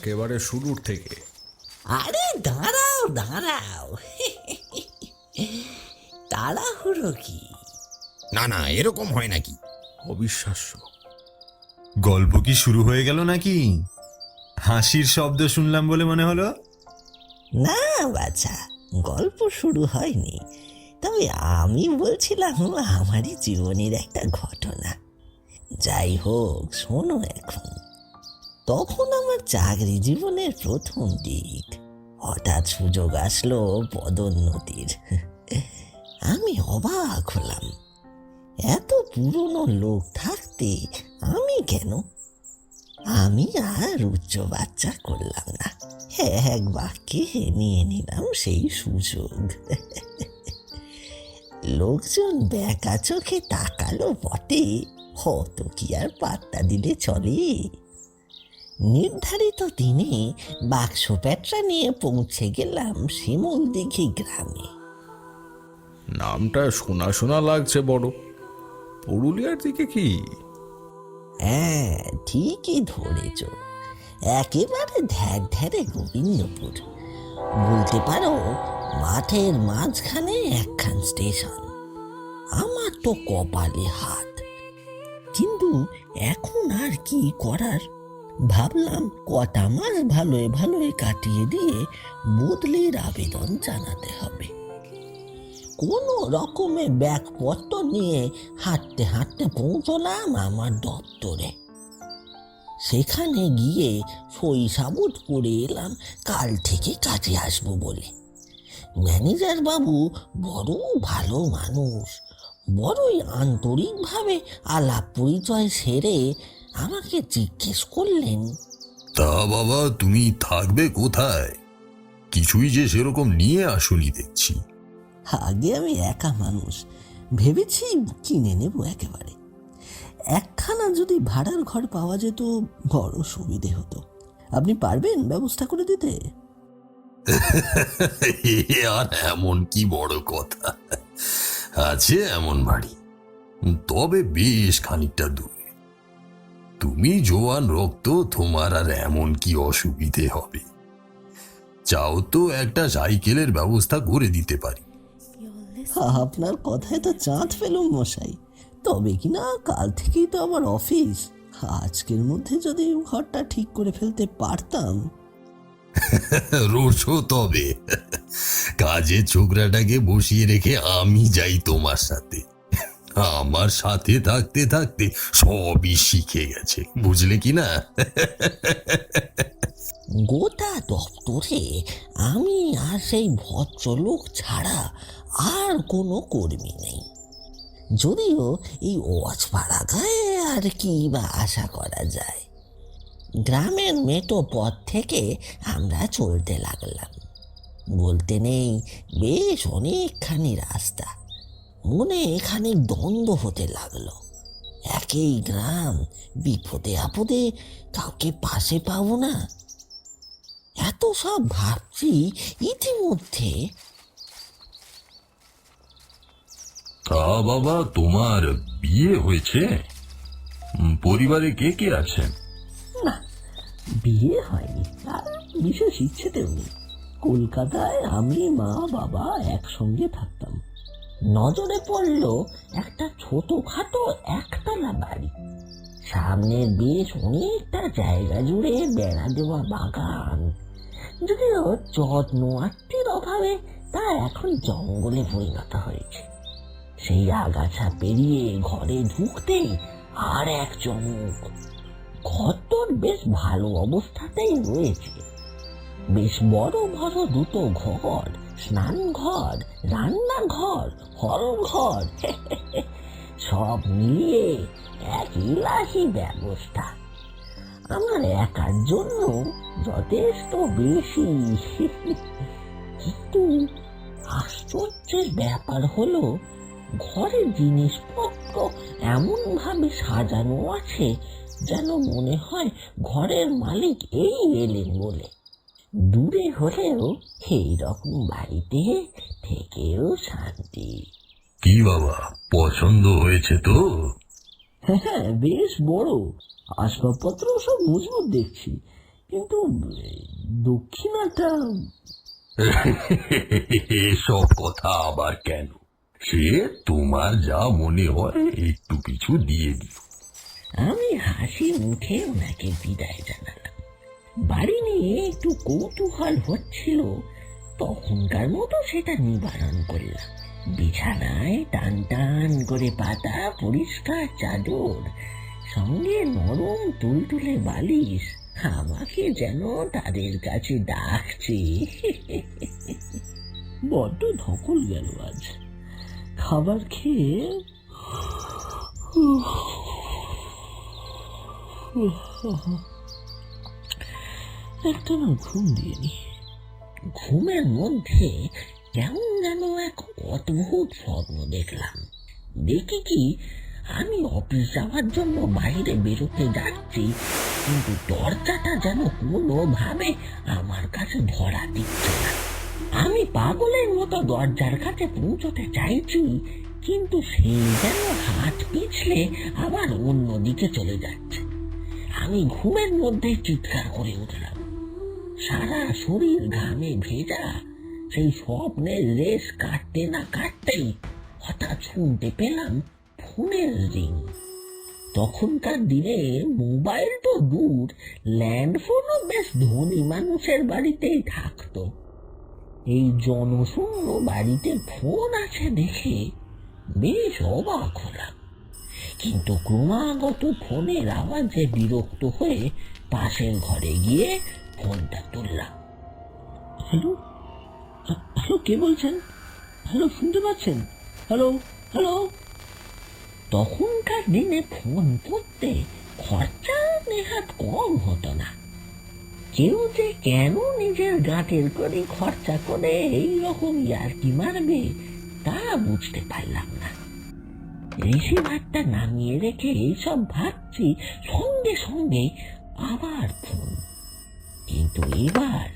একেবারে শুরুর থেকে। আরে দাঁড়াও দাঁড়াও। তাড়াহুড়ো কি? না না এরকম হয় নাকি? অবিশ্বাস্য। গল্প কি শুরু হয়ে গেল নাকি? হাসির শব্দ শুনলাম বলে মনে হলো? না বাছা গল্প শুরু হয়নি। তবে আমি বলছিলাম আমারই জীবনের একটা ঘটনা। যাই হোক শোনো এখন। তখন আমার চাকরি জীবনের প্রথম দিক। হঠাৎ সুযোগ আসলো পদোন্নতির। আমি অবাক হলাম। এত পুরনো লোক থাকতে আমি কেন? আমি আর উচ্চ বাচ্চা করলাম না। এক বাক্যে নিয়ে নিলাম সেই সুযোগ। লোকজন বেকা চোখে তাকালো বটে। হত কি আর পাত্তা দিলে চলে? নির্ধারিত দিনে বাক্স প্যাটরা নিয়ে পৌঁছে গেলাম শিমুল দিঘি গ্রামে। নামটা শোনা শোনা লাগছে বড়। পুরুলিয়ার দিকে কি? হ্যাঁ ঠিকই ধরেছ। একেবারে ধ্যার ধ্যারে গোবিন্দপুর। বলতে পারো মাঠের মাঝখানে একখান স্টেশন। আমার তো কপালে হাত। কিন্তু এখন আর কি করার? ভাবলাম কটা মাস ভালোয় ভালোয় কাটিয়ে দিয়ে বদলির আবেদন জানাতে হবে। কোনো রকমে ব্যাগপত্র নিয়ে হাঁটতে হাঁটতে পৌঁছলাম আমার দপ্তরে। সেখানে গিয়ে সই সাবুত করে এলাম, কাল থেকে কাজে আসব বলে। ম্যানেজার বাবু বড় ভালো মানুষ, বড়ই আন্তরিকভাবে আলাপ পরিচয় সেরে আমাকে জিজ্ঞেস করলেন। তা বাবা তুমি থাকবে কোথায়? কিছুই যে সেরকম নিয়ে আসুনি দেখছি। আগে আমি একা মানুষ ভেবেছি কিনে নেব একেবারে। একখানা যদি ভাড়ার ঘর পাওয়া যেত বড় সুবিধে হতো। আপনি পারবেন ব্যবস্থা করে দিতে? আর এমন কি বড় কথা? আছে এমন বাড়ি। তবে বেশ খানিকটা দূরে। তুমি জোয়ান রক্ত তোমার আর এমন কি অসুবিধে হবে? চাও তো একটা সাইকেলের ব্যবস্থা করে দিতে পারি। আপনার কথায় তো চাঁদ ফেলুম মশাই। তবে কি না কাল থেকেই তো আমার অফিস। আজকের মধ্যে যদি ঘরটা ঠিক করে ফেলতে পারতাম। রোছো তবে। কাজে ছোকরাটাকে বসিয়ে রেখে আমি যাই তোমার সাথে। আমার সাথে থাকতে থাকতে সবই শিখে গেছে, বুঝলে কি না? গোটা দপ্তরে আমি আর সেই ভদ্রলোক ছাড়া আর কোনো কর্মী নেই। যদিও এই ওয়াজপাড়া গায়ে আর কি বা আশা করা যায়। গ্রামের মেটো পথ থেকে আমরা চলতে লাগলাম। বলতে নেই, বেশ অনেকখানি রাস্তা। মনে এখানে দ্বন্দ্ব হতে লাগল। একই গ্রাম বিপদে আপদে কাউকে পাশে পাবো না। এত সব ভাবছি ইতিমধ্যে। তা বাবা তোমার বিয়ে হয়েছে? পরিবারে কে কে আছেন? না বিয়ে হয়নি। আর বিশেষ ইচ্ছেতেও নেই। কলকাতায় আমি মা বাবা একসঙ্গে থাকতাম। নজরে পড়ল একটা ছোটখাটো একতলা বাড়ি। সামনে বেশ অনেকটা জায়গা জুড়ে বেড়া দেওয়া বাগান। যদিও যত্ন আত্মীয় অভাবে তা এখন জঙ্গলে পরিণত হয়েছে। সেই আগাছা পেরিয়ে ঘরে ঢুকতেই আর এক চমক। ঘর তোর বেশ ভালো অবস্থাতেই রয়েছে। বেশ বড় বড় দুটো ঘর স্নান ঘর রান্নাঘর হল ঘর সব মিলিয়ে এক ইলাহি ব্যবস্থা। আমার একার জন্য যথেষ্ট বেশি। কিন্তু আশ্চর্যের ব্যাপার হলো, ঘরের জিনিসপত্র এমন ভাবে সাজানো আছে যেন মনে হয় ঘরের মালিক এই এলেন বলে। দূরে হলেও সেই রকম বাড়িতে থেকেও শান্তি। কি বাবা পছন্দ হয়েছে তো? হ্যাঁ বেশ বড়। আসবাবপত্র সব মজবুত দেখছি। কিন্তু দক্ষিণাটা এসব কথা আবার কেন? সে তোমার যা মনে হয় একটু কিছু দিয়ে দিও। আমি হাসি মুখে ওনাকে বিদায় জানালাম। বাড়ি নিয়ে একটু কৌতূহল হচ্ছিল তখনকার মতো সেটা নিবারণ করলাম বিছানায় টান টান করে পাতা পরিষ্কার চাদর সঙ্গে নরম তুলতুলে বালিশ আমাকে যেন তাদের কাছে ডাকছে বড্ড ধকল গেল আজ খাবার খেয়ে একটা না ঘুম দিয়ে নি ঘুমের মধ্যে কেমন যেন এক অদ্ভুত স্বপ্ন দেখলাম। দেখি কি, আমি অফিস যাওয়ার জন্য বাইরে বেরোতে যাচ্ছি, কিন্তু দরজাটা যেন কোনোভাবে আমার কাছে ধরা দিচ্ছে না। আমি পাগলের মতো দরজার কাছে পৌঁছতে চাইছি, কিন্তু সেই যেন হাত পিছলে আবার অন্যদিকে চলে যাচ্ছে। আমি ঘুমের মধ্যে চিৎকার করে উঠলাম। সারা শরীর ঘামে ভেজা। সেই স্বপ্নের রেশ কাটতে না কাটতেই হঠাৎ শুনতে পেলাম ফোনের রিং। তখনকার দিনে মোবাইল তো দূর, ল্যান্ডফোনও বেশ ধনী মানুষের বাড়িতেই থাকতো। এই জনশূন্য বাড়িতে ফোন আছে দেখে বেশ অবাক হলাম। কিন্তু ক্রমাগত ফোনের আওয়াজে বিরক্ত হয়ে পাশের ঘরে গিয়ে ফোনটা তুললাম হ্যালো হ্যালো, কে বলছেন? হ্যালো, শুনতে পাচ্ছেন? Hello hello? তখনকার দিনে ফোন করতে খরচা নেহাত কম হতো না। কেউ যে কেন নিজের গাঁটের করে খরচা করে এই রকম ইয়ার্কি মারবে, তা বুঝতে পারলাম না। রিসিভারটা নামিয়ে রেখে এইসব ভাবছি সঙ্গে সঙ্গে আবার ফোন কিন্তু এবার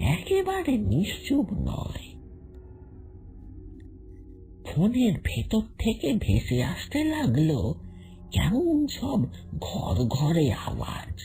একেবারে নিশ্চুপ নয়। ফোনের ভেতর থেকে ভেসে আসতে লাগল কেমন সব ঘর ঘরে আওয়াজ।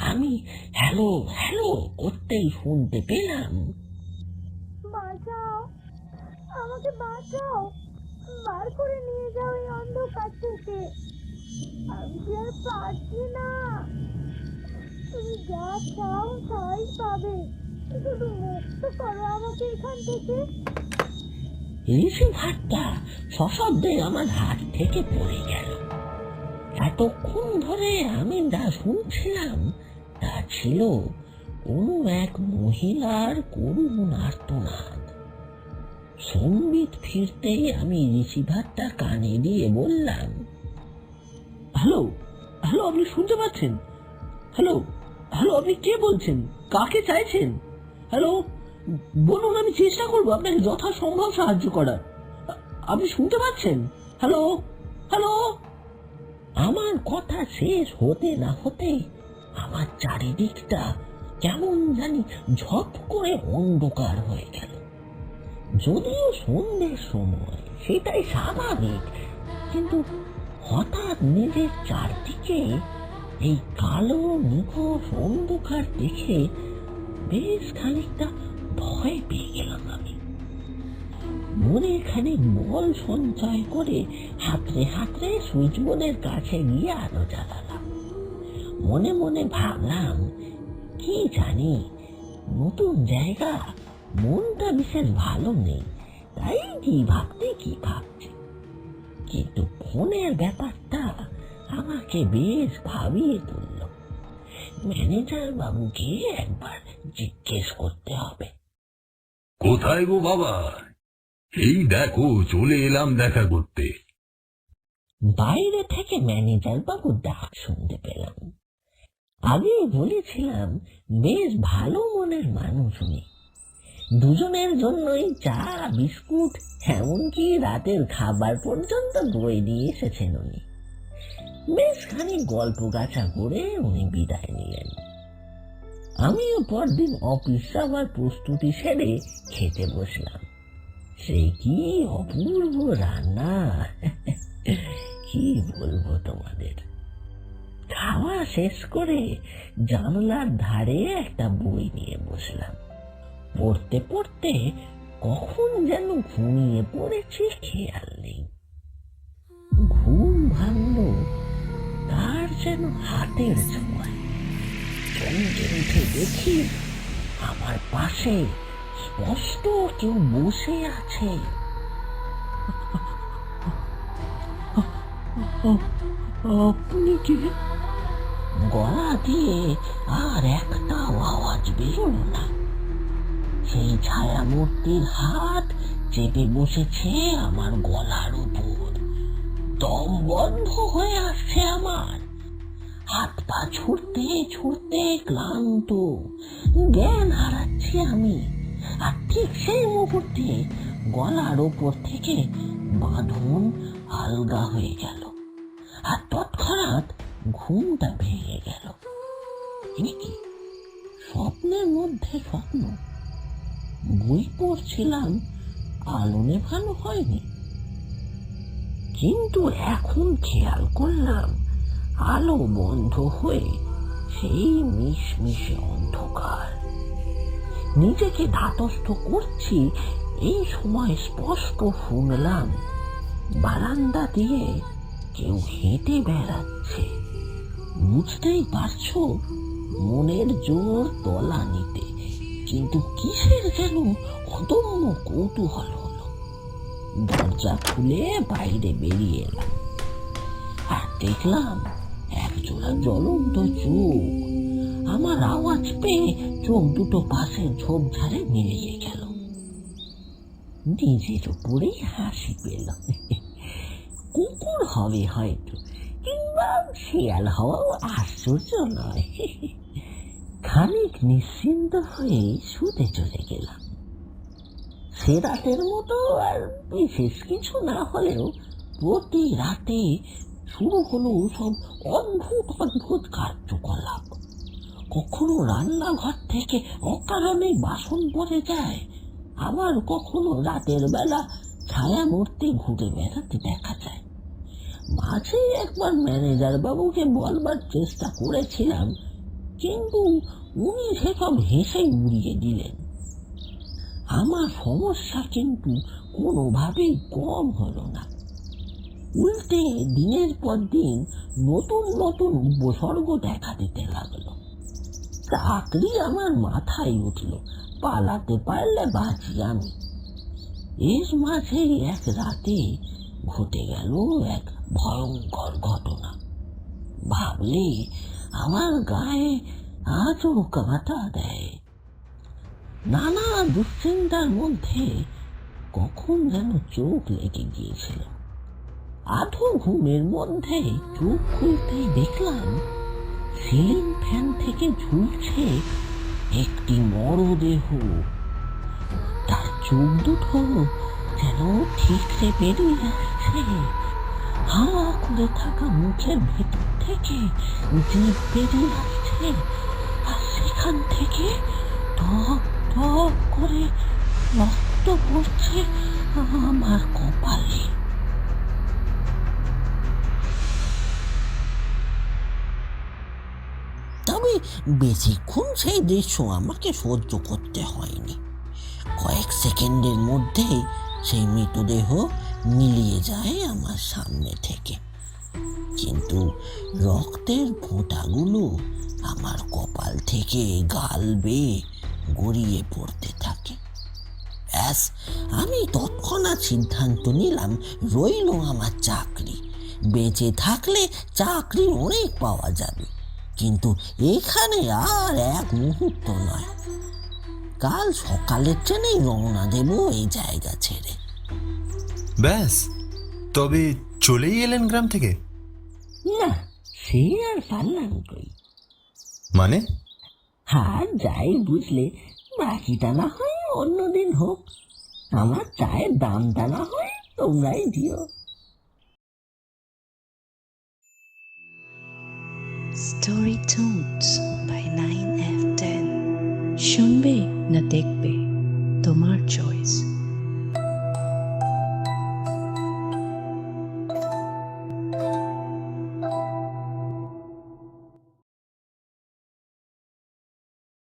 আমি হ্যালো হ্যালো করতেই শুনতে পেলাম। আমাকে বাঁচাও, বার করে নিয়ে যাও এই অন্ধকার থেকে। আমি আর পারছি না। তুমি যা চাও তাই পাবে শুধু মুক্ত করো আমাকে এখান থেকে রিসিভারটা সশব্দে আমার হাত থেকে পড়ে গেল। এতক্ষণ ধরে আমি যা শুনছিলাম, তা ছিল কোনো এক মহিলার করুণ আর্তনাদ। সম্বিত ফিরতেই আমি রিসিভারটা কানে দিয়ে বললাম, হ্যালো হ্যালো, আপনি শুনতে পাচ্ছেন? হ্যালো হ্যালো, আপনি কে বলছেন? কাকে চাইছেন? হ্যালো, বলুন, আমি চেষ্টা করব আপনাকে যথাসম্ভব সাহায্য করার। আপনি শুনতে পাচ্ছেন? হ্যালো হ্যালো, আমার কথা শেষ হতে না হতে আমার চারিদিকটা কেমন জানি ঝপ করে অন্ধকার হয়ে গেল। যদিও সন্ধ্যের সময়, সেটাই স্বাভাবিক, কিন্তু হঠাৎ নিজের চারদিকে এই কালো মুখোশ অন্ধকার দেখে বেশ খানিকটা ভয় পেয়ে গেলাম আমি। মনে খানিক বল সঞ্চয় করে হাতড়ে সুইচ বোর্ডের কাছে গিয়ে আলো জ্বালালাম। মনে মনে ভাবলাম, কি জানি, নতুন জায়গা, মনটা বিশেষ ভালো নেই, তাই কি ভাবতে কি ভাবছে? কিন্তু ফোনের ব্যাপারটা আমাকে বেশ ভাবিয়ে তুলল। ম্যানেজার বাবুকে একবার জিজ্ঞেস করতে হবে। কোথায় গো বাবা? এই দেখো চলে এলাম দেখা করতে। বাইরে থেকে ম্যানেজার বাবু ডাক শুনতে পেলাম। আগে বলেছিলাম বেশ ভালো মনের মানুষ উনি। দুজনের জন্যই চা বিস্কুট এমনকি রাতের খাবার পর্যন্ত বই দিয়ে এসেছেন উনি। বেশ খানিক গল্প গাছা করে উনি বিদায় নিলেন। আমিও পরদিন অফিস যাওয়ার প্রস্তুতি সেরে খেতে বসলাম। সে কি অপূর্ব রান্না? কি বলব তোমাদের? খাওয়া শেষ করে জানলার ধারে একটা বই নিয়ে বসলাম। পড়তে পড়তে কখন যেন ঘুমিয়ে পড়েছি খেয়াল নেই। ঘুম ভাঙল দেখি আমার পাশে স্পষ্ট কেউ বসে আছে আপনি কি গলা দিয়ে আর একটা আওয়াজ বেরোল না সেই ছায়া মূর্তির হাত চেপে বসেছে আমার গলার উপর দম বন্ধ হয়ে আসছে আমার। হাত পা ছুটতে ছুটতে ক্লান্ত। জ্ঞান হারাচ্ছি আমি। আর ঠিক সেই মুহূর্তে গলার ওপর থেকে বাঁধন আলগা হয়ে গেল। আর তৎক্ষণাৎ ঘুমটা ভেঙে গেল। কি? স্বপ্নের মধ্যে স্বপ্ন? বই পড়ছিলাম আলো নেভানো হয়নি। কিন্তু এখন খেয়াল করলাম আলো বন্ধ হয়ে সেই মিশমিশে অন্ধকার। নিজেকে ধাতস্থ করছি, এই সময় স্পষ্ট শুনলাম, বারান্দা দিয়ে কেউ হেঁটে বেড়াচ্ছে। বুঝতেই পারছ, মনের জোর তলা নিতে, কিন্তু কিসের যেন অদম্য কৌতূহল হলো। দরজা খুলে বাইরে বেরিয়ে এলাম। আর দেখলাম জ্বলন্ত চোখ আমার আওয়াজ পেয়ে চোখ দুটো মিলিয়ে গেল নিজের উপরেই হাসি পেল কুকুর হবে হয়তো কিংবা শিয়াল হওয়াও আশ্চর্য নয় খানিক নিশ্চিন্ত হয়ে শুতে চলে গেলাম। সে রাতের মতো আর বিশেষ কিছু না হলেও প্রতি রাতে শুরু হলো সব অদ্ভুত অদ্ভুত কার্যকলাপ। কখনো রান্নাঘর থেকে অকারণে বাসন পড়ে যায়। আবার কখনো রাতের বেলা ছায়া মূর্তি ঘুরে বেড়াতে দেখা যায়। মাঝে একবার ম্যানেজার বাবুকে বলবার চেষ্টা করেছিলাম, কিন্তু উনি সেসব হেসে উড়িয়ে দিলেন। আমার সমস্যা কিন্তু কোনোভাবেই কম হলো না। উল্টে দিনের পর দিন নতুন নতুন উপসর্গ দেখা দিতে লাগল। চাকরি আমার মাথায় উঠল, পালাতে পারলে বাঁচি আমি। এর মাঝেই এক রাতে ঘটে গেল এক ভয়ঙ্কর ঘটনা। ভাবলে আমার গায়ে আজও কাঁটা দেয়। নানা দুশ্চিন্তার মধ্যে কখন যেন চোখ লেগে গিয়েছিল। আধো ঘুমের মধ্যে চোখ খুলতেই দেখলাম সিলিং ফ্যান থেকে ঝুলছে একটি মরদেহ। তার চোখ দুটো যেন ঠিকরে বেরিয়ে আসছে। হাওয়া করে থাকা মুখের ভেতর থেকে জিভ বেরিয়ে আসছে আর সেখান থেকে টক টক করে রক্ত পড়ছে বেশিক্ষণ সেই দৃশ্য আমাকে সহ্য করতে হয়নি। কয়েক সেকেন্ডের মধ্যেই সেই মৃতদেহ মিলিয়ে যায় আমার সামনে থেকে। কিন্তু রক্তের ফোঁটাগুলো আমার কপাল থেকে গাল বেয়ে গড়িয়ে পড়তে থাকে। ব্যাস, আমি তৎক্ষণাৎ সিদ্ধান্ত নিলাম, রইল আমার চাকরি। বেঁচে থাকলে চাকরি অনেক পাওয়া যাবে। কিন্তু এখানে আর এক মুহূর্ত নয়। কাল সকালের ট্রেনেই রওনা দেব এই জায়গা ছেড়ে। ব্যাস তবে চলেই এলেন গ্রাম থেকে? না সে আর পারলাম কই? মানে? হার যাই বুঝলে বাকিটা না হয় অন্যদিন হোক। আমার চায়ের দামটা না হয় তোমরাই দিও। Story Tunes by 9F10 শুনবে না দেখবে তোমার চয়েস